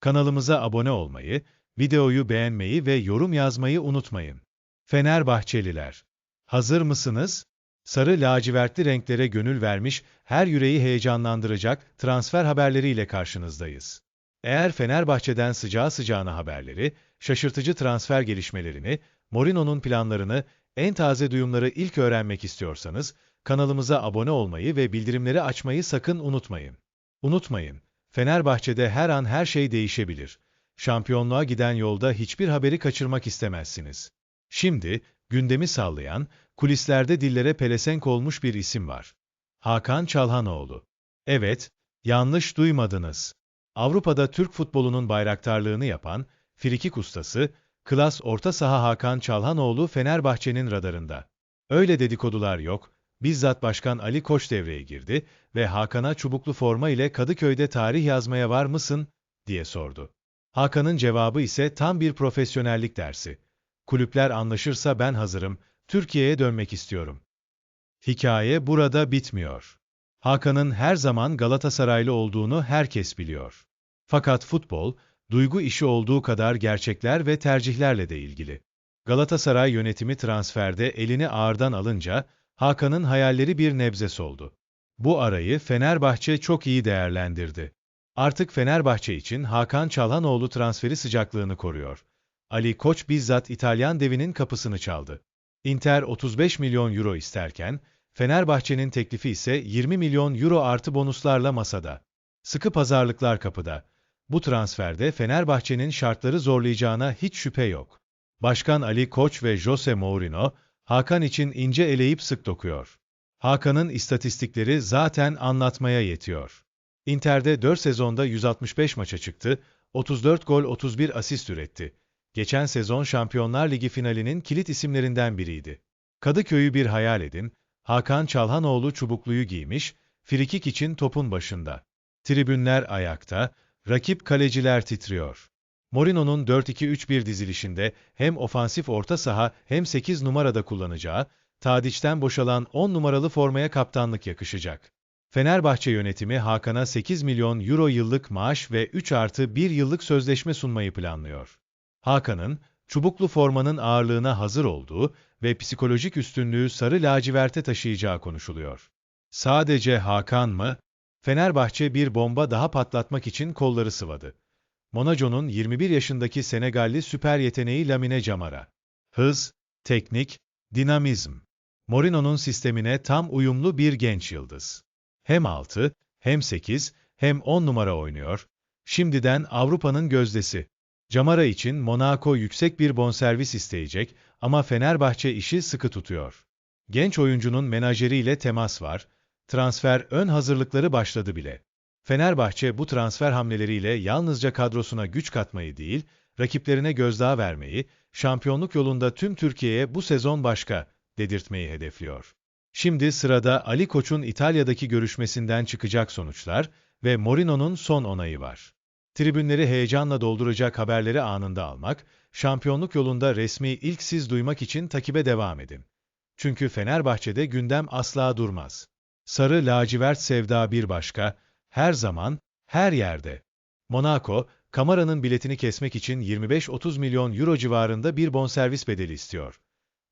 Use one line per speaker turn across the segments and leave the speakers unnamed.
Kanalımıza abone olmayı, videoyu beğenmeyi ve yorum yazmayı unutmayın. Fenerbahçeliler, hazır mısınız? Sarı lacivertli renklere gönül vermiş, her yüreği heyecanlandıracak transfer haberleriyle karşınızdayız. Eğer Fenerbahçe'den sıcağı sıcağına haberleri, şaşırtıcı transfer gelişmelerini, Mourinho'nun planlarını, en taze duyumları ilk öğrenmek istiyorsanız, kanalımıza abone olmayı ve bildirimleri açmayı sakın unutmayın. Unutmayın, Fenerbahçe'de her an her şey değişebilir. Şampiyonluğa giden yolda hiçbir haberi kaçırmak istemezsiniz. Şimdi, gündemi sallayan, kulislerde dillere pelesenk olmuş bir isim var. Hakan Çalhanoğlu. Evet, yanlış duymadınız. Avrupa'da Türk futbolunun bayraktarlığını yapan, frikik ustası, klas orta saha Hakan Çalhanoğlu Fenerbahçe'nin radarında. Öyle dedikodular yok, bizzat Başkan Ali Koç devreye girdi ve Hakan'a çubuklu forma ile Kadıköy'de tarih yazmaya var mısın, diye sordu. Hakan'ın cevabı ise tam bir profesyonellik dersi. Kulüpler anlaşırsa ben hazırım, Türkiye'ye dönmek istiyorum. Hikaye burada bitmiyor. Hakan'ın her zaman Galatasaraylı olduğunu herkes biliyor. Fakat futbol, duygu işi olduğu kadar gerçekler ve tercihlerle de ilgili. Galatasaray yönetimi transferde elini ağırdan alınca, Hakan'ın hayalleri bir nebze soldu. Bu arayı Fenerbahçe çok iyi değerlendirdi. Artık Fenerbahçe için Hakan Çalhanoğlu transferi sıcaklığını koruyor. Ali Koç bizzat İtalyan devinin kapısını çaldı. Inter 35 milyon euro isterken, Fenerbahçe'nin teklifi ise 20 milyon euro artı bonuslarla masada. Sıkı pazarlıklar kapıda. Bu transferde Fenerbahçe'nin şartları zorlayacağına hiç şüphe yok. Başkan Ali Koç ve Jose Mourinho, Hakan için ince eleyip sık dokuyor. Hakan'ın istatistikleri zaten anlatmaya yetiyor. Inter'de 4 sezonda 165 maça çıktı, 34 gol 31 asist üretti. Geçen sezon Şampiyonlar Ligi finalinin kilit isimlerinden biriydi. Kadıköy'ü bir hayal edin, Hakan Çalhanoğlu çubukluyu giymiş, frikik için topun başında. Tribünler ayakta, rakip kaleciler titriyor. Mourinho'nun 4-2-3-1 dizilişinde hem ofansif orta saha hem 8 numarada kullanacağı, Tadiç'ten boşalan 10 numaralı formaya kaptanlık yakışacak. Fenerbahçe yönetimi Hakan'a 8 milyon euro yıllık maaş ve 3 artı 1 yıllık sözleşme sunmayı planlıyor. Hakan'ın, çubuklu formanın ağırlığına hazır olduğu ve psikolojik üstünlüğü sarı laciverte taşıyacağı konuşuluyor. Sadece Hakan mı? Fenerbahçe bir bomba daha patlatmak için kolları sıvadı. Monaco'nun 21 yaşındaki Senegalli süper yeteneği Lamine Camara. Hız, teknik, dinamizm. Mourinho'nun sistemine tam uyumlu bir genç yıldız. Hem 6, hem 8, hem 10 numara oynuyor. Şimdiden Avrupa'nın gözdesi. Camara için Monaco yüksek bir bonservis isteyecek ama Fenerbahçe işi sıkı tutuyor. Genç oyuncunun menajeriyle temas var, transfer ön hazırlıkları başladı bile. Fenerbahçe bu transfer hamleleriyle yalnızca kadrosuna güç katmayı değil, rakiplerine gözdağı vermeyi, şampiyonluk yolunda tüm Türkiye'ye bu sezon başka dedirtmeyi hedefliyor. Şimdi sırada Ali Koç'un İtalya'daki görüşmesinden çıkacak sonuçlar ve Mourinho'nun son onayı var. Tribünleri heyecanla dolduracak haberleri anında almak, şampiyonluk yolunda resmi ilk siz duymak için takibe devam edin. Çünkü Fenerbahçe'de gündem asla durmaz. Sarı lacivert sevda bir başka, her zaman, her yerde. Monaco, Kamara'nın biletini kesmek için 25-30 milyon euro civarında bir bonservis bedeli istiyor.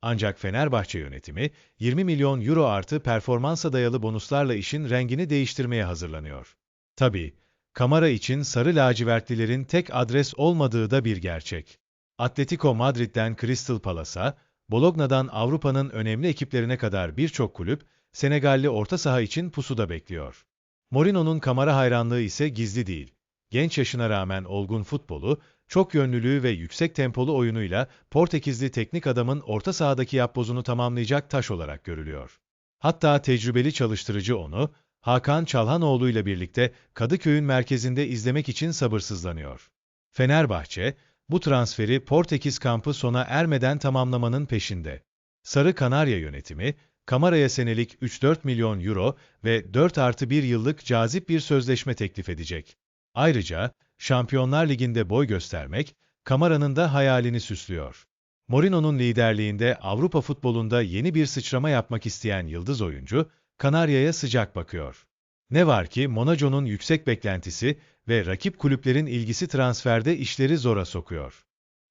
Ancak Fenerbahçe yönetimi 20 milyon euro artı performansa dayalı bonuslarla işin rengini değiştirmeye hazırlanıyor. Tabii, Kamara için sarı lacivertlilerin tek adres olmadığı da bir gerçek. Atletico Madrid'den Crystal Palace'a, Bologna'dan Avrupa'nın önemli ekiplerine kadar birçok kulüp, Senegalli orta saha için pusuda bekliyor. Mourinho'nun Kamara hayranlığı ise gizli değil. Genç yaşına rağmen olgun futbolu, çok yönlülüğü ve yüksek tempolu oyunuyla Portekizli teknik adamın orta sahadaki yapbozunu tamamlayacak taş olarak görülüyor. Hatta tecrübeli çalıştırıcı onu, Hakan Çalhanoğlu ile birlikte Kadıköy'ün merkezinde izlemek için sabırsızlanıyor. Fenerbahçe, bu transferi Portekiz kampı sona ermeden tamamlamanın peşinde. Sarı Kanarya yönetimi, Kamara'ya senelik 3-4 milyon euro ve 4 artı 1 yıllık cazip bir sözleşme teklif edecek. Ayrıca, Şampiyonlar Ligi'nde boy göstermek, Kamara'nın da hayalini süslüyor. Mourinho'nun liderliğinde Avrupa futbolunda yeni bir sıçrama yapmak isteyen yıldız oyuncu, Kanarya'ya sıcak bakıyor. Ne var ki Monaco'nun yüksek beklentisi ve rakip kulüplerin ilgisi transferde işleri zora sokuyor.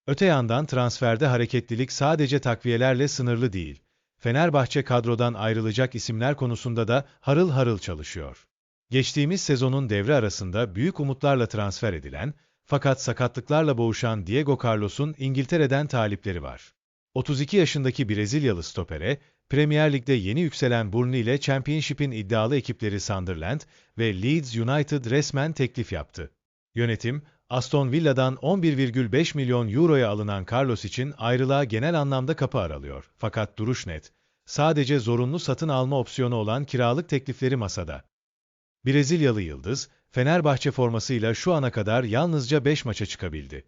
Öte yandan transferde hareketlilik sadece takviyelerle sınırlı değil. Fenerbahçe kadrodan ayrılacak isimler konusunda da harıl harıl çalışıyor. Geçtiğimiz sezonun devre arasında büyük umutlarla transfer edilen, fakat sakatlıklarla boğuşan Diego Carlos'un İngiltere'den talipleri var. 32 yaşındaki Brezilyalı stopere, Premier Lig'de yeni yükselen Burnley ile Championship'in iddialı ekipleri Sunderland ve Leeds United resmen teklif yaptı. Yönetim, Aston Villa'dan 11,5 milyon euroya alınan Carlos için ayrılığa genel anlamda kapı aralıyor. Fakat duruş net. Sadece zorunlu satın alma opsiyonu olan kiralık teklifleri masada. Brezilyalı Yıldız, Fenerbahçe formasıyla şu ana kadar yalnızca 5 maça çıkabildi.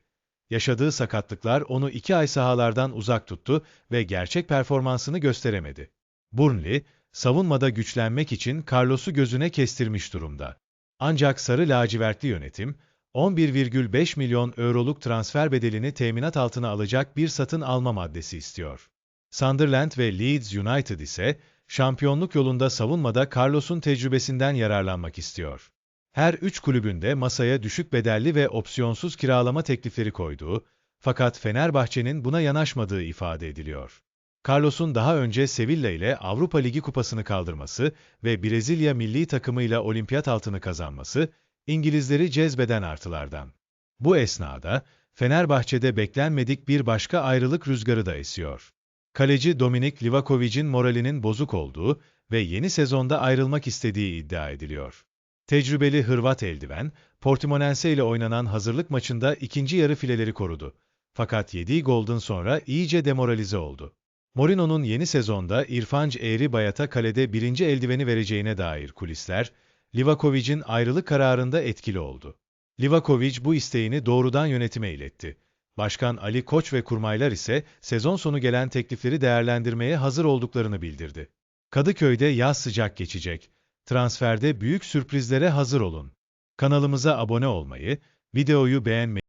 Yaşadığı sakatlıklar onu 2 ay sahalardan uzak tuttu ve gerçek performansını gösteremedi. Burnley, savunmada güçlenmek için Carlos'u gözüne kestirmiş durumda. Ancak sarı lacivertli yönetim, 11,5 milyon euroluk transfer bedelini teminat altına alacak bir satın alma maddesi istiyor. Sunderland ve Leeds United ise şampiyonluk yolunda savunmada Carlos'un tecrübesinden yararlanmak istiyor. Her üç kulübün de masaya düşük bedelli ve opsiyonsuz kiralama teklifleri koyduğu, fakat Fenerbahçe'nin buna yanaşmadığı ifade ediliyor. Carlos'un daha önce Sevilla ile Avrupa Ligi kupasını kaldırması ve Brezilya milli takımıyla olimpiyat altını kazanması, İngilizleri cezbeden artılardan. Bu esnada, Fenerbahçe'de beklenmedik bir başka ayrılık rüzgarı da esiyor. Kaleci Dominik Livakovic'in moralinin bozuk olduğu ve yeni sezonda ayrılmak istediği iddia ediliyor. Tecrübeli Hırvat eldiven, Portimonense ile oynanan hazırlık maçında ikinci yarı fileleri korudu. Fakat yediği golden sonra iyice demoralize oldu. Morino'nun yeni sezonda İrfanc Eğri Bayat'a kalede birinci eldiveni vereceğine dair kulisler, Livakovic'in ayrılık kararında etkili oldu. Livakovic bu isteğini doğrudan yönetime iletti. Başkan Ali Koç ve kurmaylar ise sezon sonu gelen teklifleri değerlendirmeye hazır olduklarını bildirdi. Kadıköy'de yaz sıcak geçecek. Transferde büyük sürprizlere hazır olun. Kanalımıza abone olmayı, videoyu beğenmeyi